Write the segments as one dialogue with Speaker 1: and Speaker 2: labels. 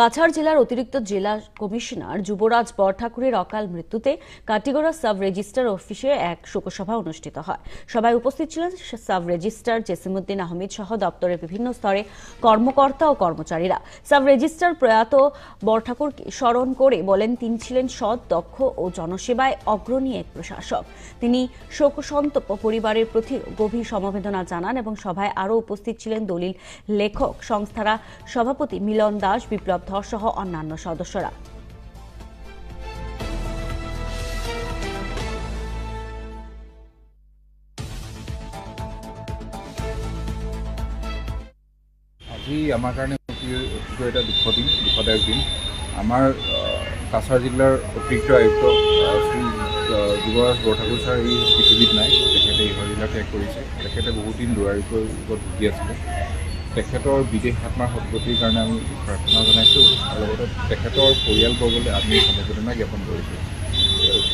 Speaker 1: কাছাড় জেলার অতিরিক্ত জেলা কমিশনার যুবরাজ বরঠাকুরের অকাল মৃত্যুতে কাটিগড়া সাব রেজিস্ট্রার অফিসে এক শোকসভা অনুষ্ঠিত হয়। সভায় উপস্থিত ছিলেন সাব রেজিস্ট্রার জেসিমুদ্দিন আহমেদ সহ দপ্তরের বিভিন্ন স্তরে কর্মকর্তা ও কর্মচারীরা। সাব রেজিস্ট্রার প্রয়াত বরঠাকুরকে স্মরণ করে বলেন, তিনি ছিলেন সৎ, দক্ষ ও জনসেবায় অগ্রণী এক প্রশাসক। তিনি শোকসন্তপ্ত পরিবারের প্রতি গভীর সমবেদনা জানান এবং সভায় আরও উপস্থিত ছিলেন দলিল লেখক, সংস্থারা সভাপতি মিলন দাস, বিপ্লব ধর সহ অন্যান্য সদস্যরা।
Speaker 2: আজি আমাৰ কাৰণে অতি অতিকৈ এটা দুখ দিন, দুখদায়ক দিন। আমাৰ কাছাৰ জিলাৰ অতিৰিক্ত আয়ুক্ত শ্ৰী যুৱৰাজ বৰঠাকুৰ ছাৰ এই পৃথিৱীত নাই। তেখেতে এইবাৰ জিলা ত্যাগ কৰিছে। তেখেতে বহুত দিন দুৱাৰিকৈ ৰোগত ভুগি আছিলে। তেখেতৰ বিদেশ আত্মাৰ সদ্গতিৰ কাৰণে আমি প্ৰাৰ্থনা জনাইছোঁ আৰু লগতে তেখেতৰ পৰিয়ালবৰ্গলৈ আমি সমবেদনা জ্ঞাপন কৰিছোঁ।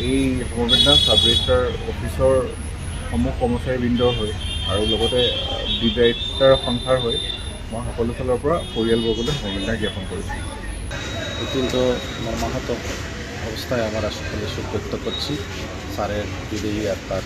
Speaker 2: এই সমবেদনা চাব ৰেজিষ্ট্ৰাৰ অফিচৰ সমূহ কৰ্মচাৰীবৃন্দৰ হৈ আৰু লগতে বিদায়িতাৰ সন্থাৰ হৈ মই সকলো ফালৰ পৰা পৰিয়ালবৰ্গলৈ সমবেদনা জ্ঞাপন কৰিছোঁ।
Speaker 3: অত্যন্ত মর্মাহত অবস্থায় আমরা সকলে শোক ব্যক্ত করছি স্যারের বিদেয়ী আত্মার